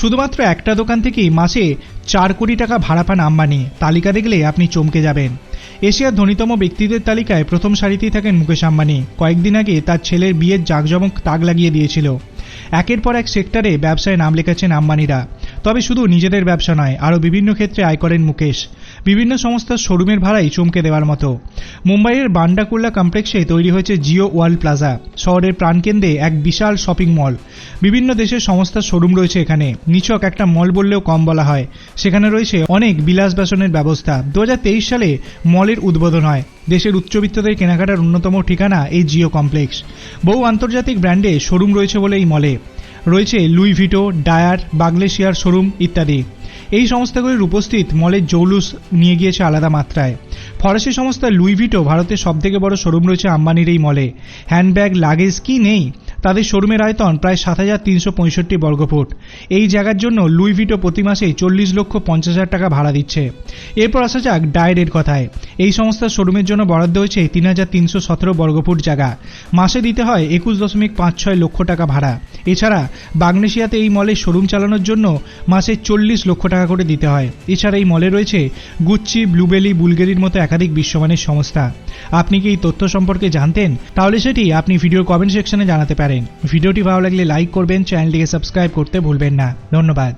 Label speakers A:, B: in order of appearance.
A: শুধুমাত্র একটা দোকান থেকেই মাসে চার কোটি টাকা ভাড়া পান আম্বানি। তালিকা দেখলে আপনি চমকে যাবেন। এশিয়ার ধনীতম ব্যক্তিদের তালিকায় প্রথম সারিতেই থাকেন মুকেশ আম্বানি। কয়েকদিন আগে তার ছেলের বিয়ের জাঁকজমক তাক লাগিয়ে দিয়েছিল। একের পর এক সেক্টরে ব্যবসায় নাম লেখাচ্ছেন আম্বানিরা। তবে শুধু নিজেদের ব্যবসা নয়, আরও বিভিন্ন ক্ষেত্রে আয় করেন মুকেশ। বিভিন্ন সংস্থার শোরুমের ভাড়াই চমকে দেওয়ার মতো। মুম্বাইয়ের বান্ডাকুল্লা কমপ্লেক্সে তৈরি হয়েছে জিও ওয়ার্ল্ড প্লাজা, শহরের প্রাণকেন্দ্রে এক বিশাল শপিং মল। বিভিন্ন দেশের সংস্থার শোরুম রয়েছে এখানে। নিছক একটা মল বললেও কম বলা হয়। সেখানে রয়েছে অনেক বিলাস বেসনের ব্যবস্থা। দু হাজার তেইশ সালে মলের উদ্বোধন হয়। দেশের উচ্চবিত্তদের কেনাকাটার অন্যতম ঠিকানা এই জিও কমপ্লেক্স। বহু আন্তর্জাতিক ব্র্যান্ডে শোরুম রয়েছে বলে এই মলে। রয়েছে লুই ভিটো, ডায়ার, বাংলেশিয়ার শোরুম ইত্যাদি। এই সংস্থাগুলির উপস্থিত মলের জৌলুস নিয়ে গিয়েছে আলাদা মাত্রায়। ফরাসি সংস্থা লুই ভিটো ভারতের সবথেকে বড় শোরুম রয়েছে আম্বানির এই মলে। হ্যান্ডব্যাগ, লাগেজ কি নেই? তাদের শোরুমের আয়তন প্রায় সাত হাজার তিনশো পঁয়ষট্টি বর্গফুট। এই জায়গার জন্য লুইভিটো প্রতি মাসে চল্লিশ লক্ষ পঞ্চাশ হাজার টাকা ভাড়া দিচ্ছে। এরপর আসা যাক ডায়ের কথায়। এই সংস্থার শোরুমের জন্য বরাদ্দ হয়েছে তিন হাজার তিনশো সতেরো বর্গফুট জায়গা। মাসে দিতে হয় একুশ দশমিক পাঁচ ছয় লক্ষ টাকা ভাড়া। এছাড়া বাগনেশিয়াতে এই মলে শোরুম চালানোর জন্য মাসে চল্লিশ লক্ষ টাকা করে দিতে হয়। এছাড়া এই মলে রয়েছে গুচ্ছি ব্লুবেলি বুলগেরির মতো একাধিক বিশ্বমানের সংস্থা। আপনি কি এই তথ্য সম্পর্কে জানতেন? তাহলে সেটি আপনি ভিডিওর কমেন্ট সেকশনে জানাতে পারেন। ভিডিওটি ভালো লাগলে লাইক করবেন চ্যানেলটিকে সাবস্ক্রাইব করতে ভুলবেন না। ধন্যবাদ।